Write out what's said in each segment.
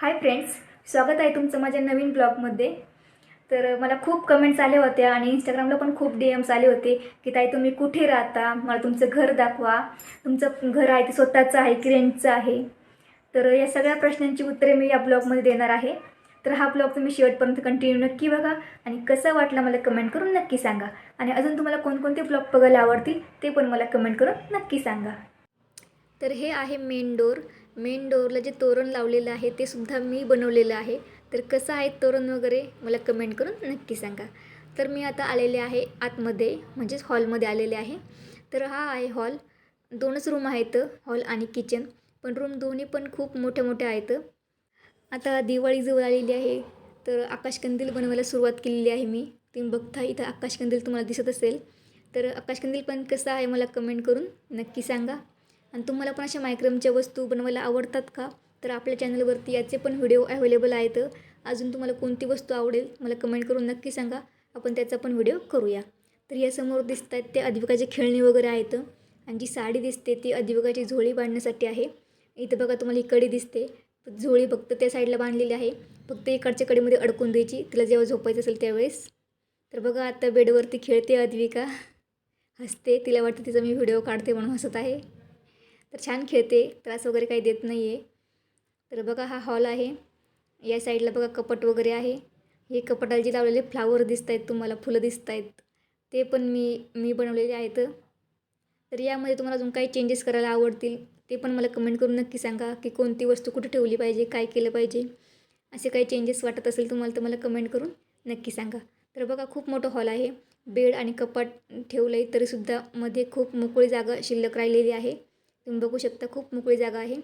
Hi friends स्वागत आहे तुमचं माझ्या नवीन ब्लॉगमध्ये. तर मला खूप कमेंट्स आल्या होत्या आणि इंस्टाग्रामला पण खूप डी एम्स आले होते की ताई तुम्ही कुठे राहता? मला तुमचं घर दाखवा. तुमचं घर आहे ते स्वतःचं आहे की रेंटचं आहे. तर या सगळ्या प्रश्नांची उत्तरे मी या ब्लॉगमध्ये देणार आहे. तर हा ब्लॉग तुम्ही शेवटपर्यंत कंटिन्यू नक्की बघा आणि कसा वाटला मला कमेंट करून नक्की सांगा. आणि अजून तुम्हाला कोणकोणते ब्लॉग बघायला आवडतील ते पण मला कमेंट करून नक्की सांगा. तर हे आहे मेन डोर. मेन डोअरला जे तोरण लावलेलं आहे ते सुद्धा मी बनवलेलं आहे. तर कसं आहे तोरण वगैरे मला कमेंट करून नक्की सांगा. तर मी आता आलेले आहे आतमध्ये म्हणजेच हॉलमध्ये आलेले आहे. तर हा आहे हॉल. दोनच रूम आहेत हॉल आणि किचन. पण रूम दोन्ही पण खूप मोठ्या मोठ्या आहेत. आता दिवाळी जवळ आलेली आहे तर आकाशकंदील बनवायला सुरुवात केलेली आहे मी. तुम्ही बघता इथं आकाशकंदील तुम्हाला दिसत असेल. तर आकाशकंदील पण कसं आहे मला कमेंट करून नक्की सांगा. आणि तुम्हाला पण अशा मायक्रमच्या वस्तू बनवायला आवडतात का? तर आपल्या चॅनलवरती याचे पण व्हिडिओ अवेलेबल आहेत. अजून तुम्हाला कोणती वस्तू आवडेल मला कमेंट करून नक्की सांगा. आपण त्याचा पण व्हिडिओ करूया. तर यासमोर दिसत आहेत ते अधिवकाचे खेळणी वगैरे आहेत. आणि जी साडी दिसते ती अधिवकाची झोळी बांधण्यासाठी आहे. इथं बघा तुम्हाला ही कडी दिसते. झोळी फक्त त्या साईडला बांधलेली आहे. फक्त इकडच्या कडेमध्ये अडकून द्यायची. तिला जेव्हा झोपायचं असेल त्यावेळेस. तर बघा आता बेडवरती खेळते अद्विका. हसते. तिला वाटतं तिचा मी व्हिडिओ काढते म्हणून हसत आहे. तर छान खेळते त्रास वगैरे काही देत नाही आहे तर बघा हा हॉल आहे. या साईडला बघा कपट वगैरे आहे. हे कपटाला जे लावलेले फ्लावर दिसत आहेत तुम्हाला फुलं दिसत आहेत ते पण मी मी बनवलेले आहेत. तर यामध्ये तुम्हाला अजून काही चेंजेस करायला आवडतील ते पण मला कमेंट करून नक्की सांगा की कोणती वस्तू कुठे ठेवली पाहिजे काय केलं पाहिजे. असे काही चेंजेस वाटत असेल तुम्हाला तर मला कमेंट करून नक्की सांगा. तर बघा खूप मोठं हॉल आहे. बेड आणि कपाट ठेवलं आहे तरीसुद्धा मध्ये खूप मोकळी जागा शिल्लक राहिलेली आहे. तुम्ही बघू शकता खूप मोकळी जागा आहे.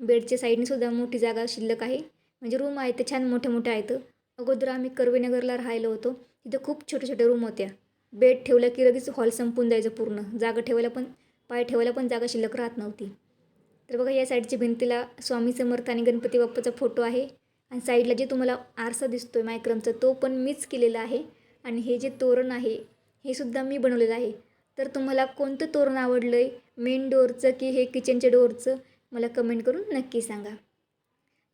बेडच्या साईडने सुद्धा मोठी जागा शिल्लक आहे. म्हणजे रूम आहेत ते छान मोठ्या मोठ्या आहेत. अगोदर आम्ही कर्वेनगरला राहिलो होतो. तिथं खूप छोट्या छोट्या रूम होत्या. बेड ठेवला की लगेच हॉल संपून जायचं पूर्ण. जागा ठेवायला पण पाय ठेवायला पण जागा शिल्लक राहत नव्हती. तर बघा या साईडच्या भिंतीला स्वामी समर्थ आणि गणपती बाप्पाचा फोटो आहे. आणि साईडला जे तुम्हाला आरसा दिसतो आहे मायक्रमचा तो पण मीच केलेला आहे. आणि हे जे तोरण आहे हे सुद्धा मी बनवलेलं आहे. तर तुम्हाला कोणतं तोरण आवडलं आहे मेन डोअरचं की हे किचनच्या डोअरचं मला कमेंट करून नक्की सांगा.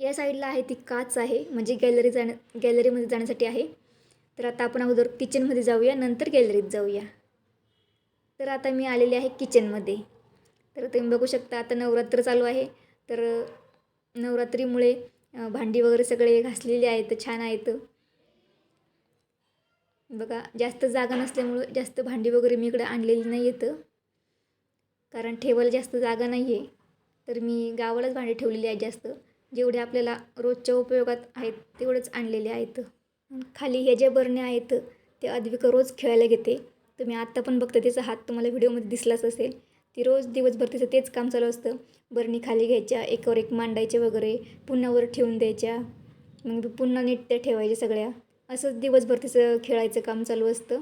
या साईडला आहे ती काच आहे म्हणजे गॅलरी जाण्या गॅलरीमध्ये जाण्यासाठी आहे. तर आता आपण अगोदर किचनमध्ये जाऊया नंतर गॅलरीत जाऊया. तर आता मी आलेले आहे किचनमध्ये तर तुम्ही बघू शकता आता नवरात्र चालू आहे. तर नवरात्रीमुळे भांडी वगैरे सगळे घासलेले आहेत छान आहेत. बघा जास्त जागा नसल्यामुळं जास्त भांडी वगैरे मी इकडं आणलेली नाही येतं कारण ठेवायला जास्त जागा नाही आहे तर मी गावालाच भांडी ठेवलेली आहेत जास्त. जेवढे आपल्याला रोजच्या उपयोगात आहेत तेवढेच आणलेले आहेत. खाली हे जे बरणे आहेत ते अद्विका रोज खेळायला घेते. तुम्ही आत्ता पण बघता त्याचा हात तुम्हाला व्हिडिओमध्ये दिसलाच असेल. ती रोज दिवसभर तिचं तेच काम चालू असतं. बरणी खाली घ्यायच्या एकावर एक मांडायच्या वगैरे पुन्हा वर ठेवून द्यायच्या. मग पुन्हा नीट त्या ठेवायच्या सगळ्या. असंच दिवसभर तिचं खेळायचं काम चालू असतं.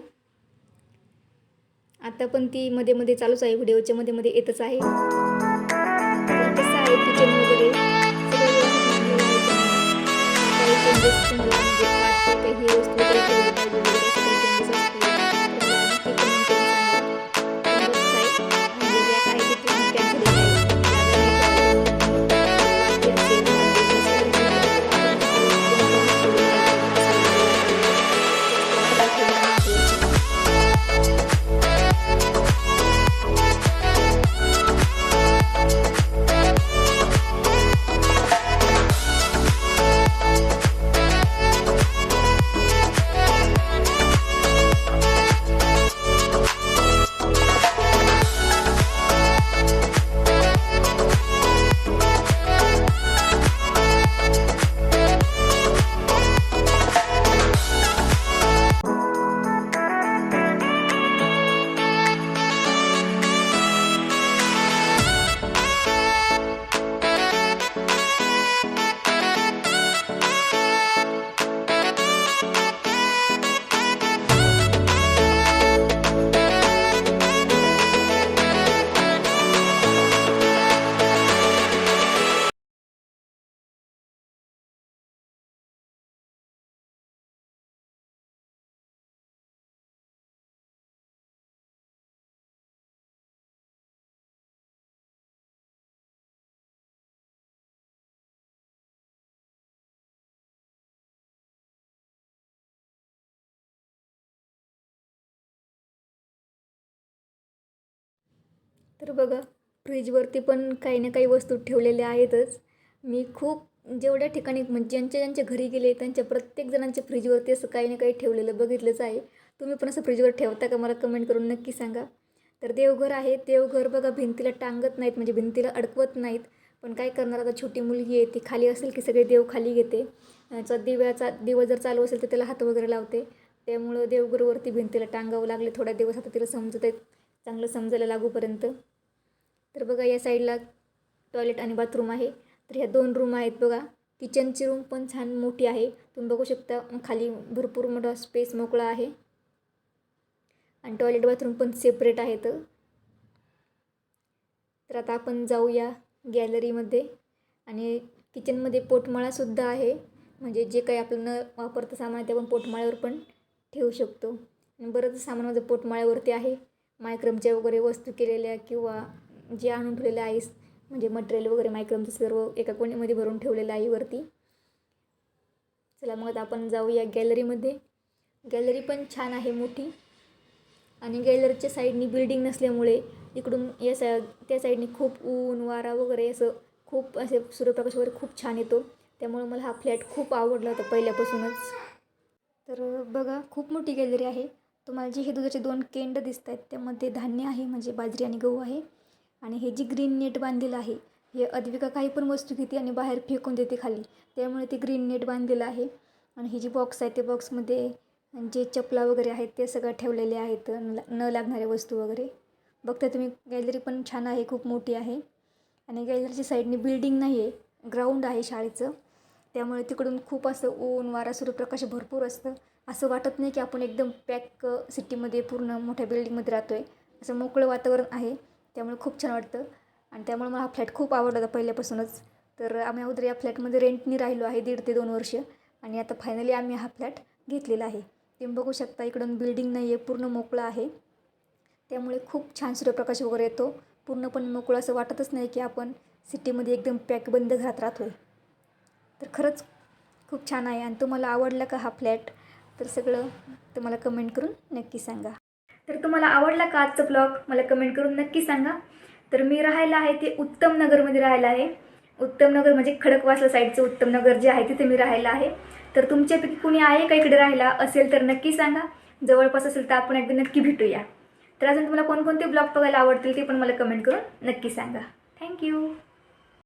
आता पण ती मध्ये मध्ये चालूच आहे व्हिडिओच्या मध्ये मध्ये येतच आहे. कसं आहे किचन वगैरे. तर बघा फ्रीजवरती पण काही ना काही वस्तू ठेवलेल्या आहेतच. मी खूप जेवढ्या ठिकाणी म्हणजे ज्यांच्या ज्यांच्या घरी गेले त्यांच्या प्रत्येक जणांच्या फ्रीजवरती असं काही ना काही ठेवलेलं बघितलंच आहे. तुम्ही पण असं फ्रीजवर ठेवता का? मला कमेंट करून नक्की सांगा. तर देवघर आहे. देवघर बघा भिंतीला टांगत नाहीत म्हणजे भिंतीला अडकवत नाहीत. पण काय करणार आता? छोटी मुलगी आहे ती खाली असेल की सगळे देव खाली घेते. चा दिव्याचा दिवा जर चालू असेल तर त्याला हात वगैरे लावते. त्यामुळं देवघरवरती भिंतीला टांगावं लागले. थोड्या दिवस आता तिला समजत आहेत चांगलं समजायला लागूपर्यंत. तर बघा या साईडला टॉयलेट आणि बाथरूम आहे. तर ह्या दोन रूम आहेत बघा. किचनची रूम पण छान मोठी आहे. तुम्ही बघू शकता खाली भरपूर मोठा स्पेस मोकळा आहे. आणि टॉयलेट बाथरूम पण सेपरेट आहेत. तर आता आपण जाऊया गॅलरीमध्ये. आणि किचनमध्ये पोटमाळासुद्धा आहे. म्हणजे जे काही आपण न वापरतं सामान आहे ते आपण पोटमाळ्यावर पण ठेवू शकतो. आणि बरंच सामान माझं पोटमाळ्यावरती आहे. मायक्रमच्या वगैरे वस्तू केलेल्या किंवा जे आणून ठेवलेलं आहेस म्हणजे मटेरियल वगैरे मायक्रमचं सर्व एका कोणीमध्ये भरून ठेवलेलं आहे वरती. चला मग आता आपण जाऊया गॅलरीमध्ये गॅलरी पण छान आहे मोठी. आणि गॅलरीच्या साईडनी बिल्डिंग नसल्यामुळे इकडून या सा त्या साईडनी खूप ऊन वारा वगैरे असं खूप असे सूर्यप्रकाश वगैरे खूप छान येतो. त्यामुळे मला हा फ्लॅट खूप आवडला होता पहिल्यापासूनच. तर बघा खूप मोठी गॅलरी आहे. तुम्हाला जे हे दुधाचे दोन केंड दिसत आहेत त्यामध्ये धान्य आहे म्हणजे बाजरी आणि गहू आहे. आणि हे जी ग्रीन नेट बांधलेलं आहे हे अद्विका काही पण वस्तू घेते आणि बाहेर फेकून देते खाली. त्यामुळे ते ग्रीन नेट बांधलेलं आहे. आणि हे जे बॉक्स आहे ते बॉक्समध्ये जे चपला वगैरे आहेत ते सगळं ठेवलेले आहेत न न लागणाऱ्या वस्तू वगैरे. बघता तुम्ही गॅलरी पण छान आहे खूप मोठी आहे. आणि गॅलरीच्या साईडने बिल्डिंग नाही आहे ग्राउंड आहे शाळेचं. त्यामुळे तिकडून खूप असं ऊन वारा सूर्यप्रकाश भरपूर असतं. असं वाटत नाही की आपण एकदम पॅक सिटीमध्ये पूर्ण मोठ्या बिल्डिंगमध्ये राहतो आहे असं मोकळं वातावरण आहे. त्यामुळे खूप छान वाटतं. आणि त्यामुळे मला हा फ्लॅट खूप आवडला होता पहिल्यापासूनच. तर आम्ही अगोदर या फ्लॅटमध्ये रेंटनी राहिलो आहे दीड ते दोन वर्ष. आणि आता फायनली आम्ही हा फ्लॅट घेतलेला आहे. तुम्ही बघू शकता इकडून बिल्डिंग नाही आहे पूर्ण मोकळं आहे. त्यामुळे खूप छान सूर्यप्रकाश वगैरे येतो. पूर्णपणे मोकळं असं वाटतच नाही की आपण सिटीमध्ये एकदम पॅक बंद घरात राहतो आहे तर खरंच खूप छान आहे. आणि तुम्हाला आवडला का हा फ्लॅट? तर सगळं तुम्हाला कमेंट करून नक्की सांगा. तर तुम्हाला आवडला का आजचा ब्लॉग मला कमेंट करून नक्की सांगा. तर मी राहायला आहे ते उत्तम नगरमध्ये राहायला आहे. उत्तम नगर म्हणजे खडकवासला साईडचं उत्तम नगर जे आहे तिथे मी राहायला आहे. तर तुमच्यापैकी कुणी आहे का इकडे राहायला असेल तर नक्की सांगा. जवळपास असेल तर आपण एकदा नक्की भेटूया. तर अजून तुम्हाला कोणकोणते ब्लॉग बघायला आवडतील ते पण मला कमेंट करून नक्की सांगा. थँक्यू